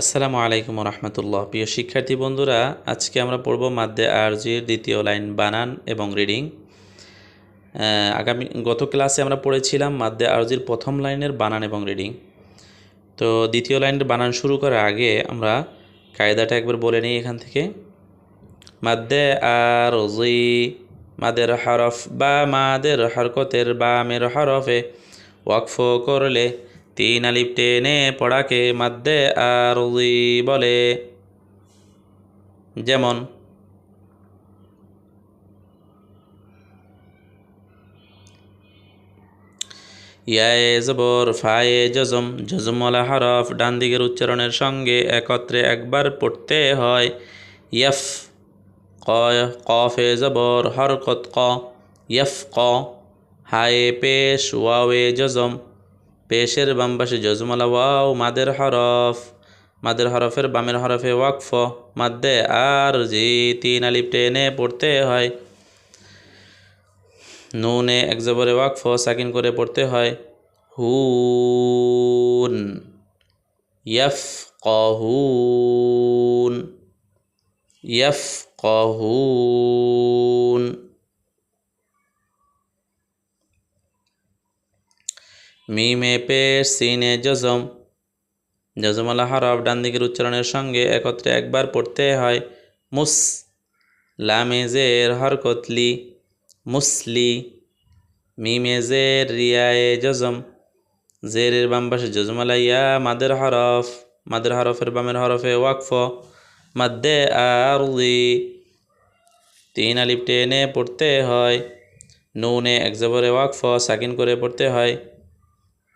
আসসালামু আলাইকুম রহমতুল্লাহ প্রিয় শিক্ষার্থী বন্ধুরা, আজকে আমরা পড়ব মাদ্দে আরজির দ্বিতীয় লাইন বানান এবং রিডিং। আগামী, গত ক্লাসে আমরা পড়েছিলাম মাদ্দে আরজির প্রথম লাইনের বানান এবং রিডিং। তো দ্বিতীয় লাইনের বানান শুরু করার আগে আমরা কায়দাটা একবার বলে নিই এখান থেকে। মাদ্দে আরজি, মাদের হরফ বা মাদের হরকতের বা মের হরফে ওয়াকফ করলে তিন আলিপ টেনে পড়াকে মাদ্দে আরজি বলে। যেমন, ইয়ায়ে জবর ফায়ে জজম জজমলা হরফ ডান দিকের উচ্চারণের সঙ্গে একত্রে একবার পড়তে হয়। ইয়ফ কফে জবর হরকত ক। ইয়ফ, ক, হায়ে পেশ, ওয়াওয়ে জজম। পেশের বাম পাশে জজমালা ওয়াও, মাদের হরফ। মাদের হরফের বামের হরফে ওয়াকফ। মাদ্দে আর জি তিন আলিপ টেনে পড়তে হয়। নুনে এক জবরে ওয়াকফ, সাকিন করে পড়তে হয়। হুন ইয়ফ কহুন ইয়ফ কহুন মিমে পেশ, সিনে জজম। জজমালা হরফ ডান দিকের উচ্চারণের সঙ্গে একত্রে একবার পড়তে হয়, মুস লামেজের হরকতলি মুসলি মিমেজের রিয়ায়ে জজম। জেরের বাম পাশে ইয়া মাদের হরফ, মাদের হরফের বামের হরফে ওয়াকফ, মাদ্দে আরলি তিন আলিপ টেনে পড়তে হয়, নুনে এক জবরে ওয়াকফ, সাকিন করে পড়তে হয়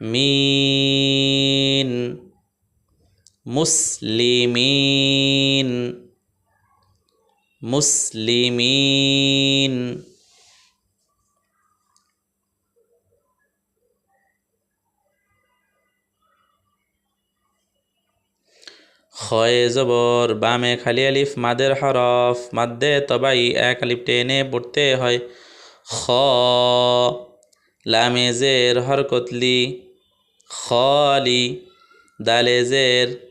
মিন মুসলিমিন। মুসলিমিন। খয়ে জবর, বামে খালি আলিফ, মাদের হরফ, মাদ্দে তবাই, এক আলিফ টেনে পড়তে হয়। খ লামেজের হরকতলি। খলি দালেজের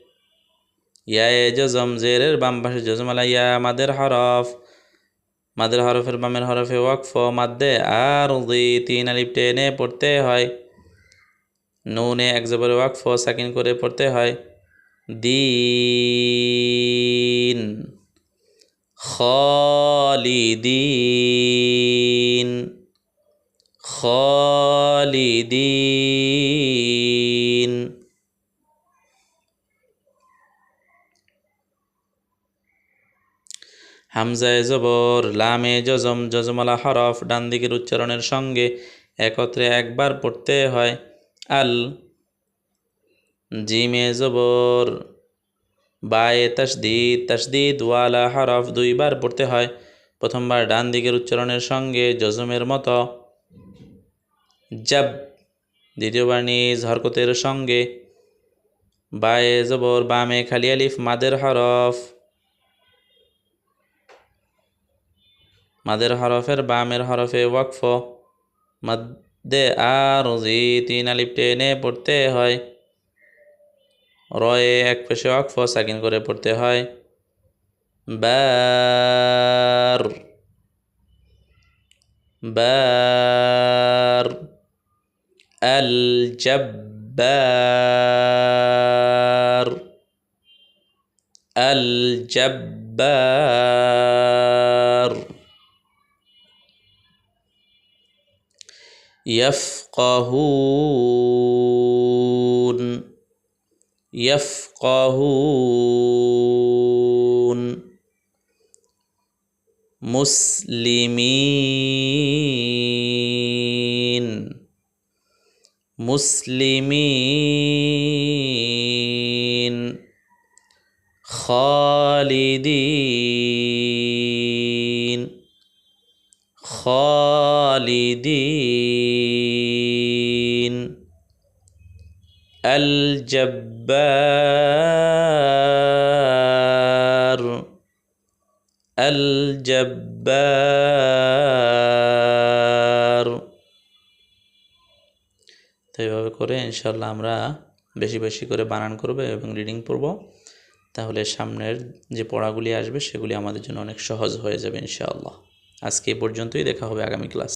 ইয়ায়ে জজম জেরের বাম পাশে জজমালা ইয়া মাদের হরফ। মাদের হরফের বামের হরফে ওয়াকফ, মাদ্দে আর দি তিন আলিফ টেনে পড়তে হয়। নুনে এক জবরে ওয়াকফ, সাকিন করে পড়তে হয়। দিন খালিদিন খালিদিন। হামজায় জবর, লামে জজম, জজমালা হরফ, ডান দিকের উচ্চারণের সঙ্গে একত্রে একবার পড়তে হয়। আল, জিমে জবর, বায়ে তসদিদ তসদিদ ওয়ালা হরফ দুইবার পড়তে হয়। প্রথমবার ডান দিকের উচ্চারণের সঙ্গে জজমের মতো জব। দ্বিতীয়বার নিজ হরকতের সঙ্গে। বায়ে জবর বামে খালি আলিফ, মাদের হরফ। মাদের হরফের বামের হরফে ওয়াকফ। মদ্দে আর জি তিন আলিফ টেনে পড়তে হয়। রয়ে এক পেশে ওয়াকফ, সাকিন করে পড়তে হয়। বার। বার। الجبار الجبار يفقهون يفقهون مسلمين مسلمين خالدين خالدين. الجبار الجبار. তো এইভাবে করে ইনশাল্লাহ আমরা বেশি বেশি করে বানান করবে এবং রিডিং পড়ব। তাহলে সামনের যে পড়াগুলি আসবে সেগুলি আমাদের জন্য অনেক সহজ হয়ে যাবে ইনশাআল্লাহ। আজকে এই পর্যন্তই, দেখা হবে আগামী ক্লাস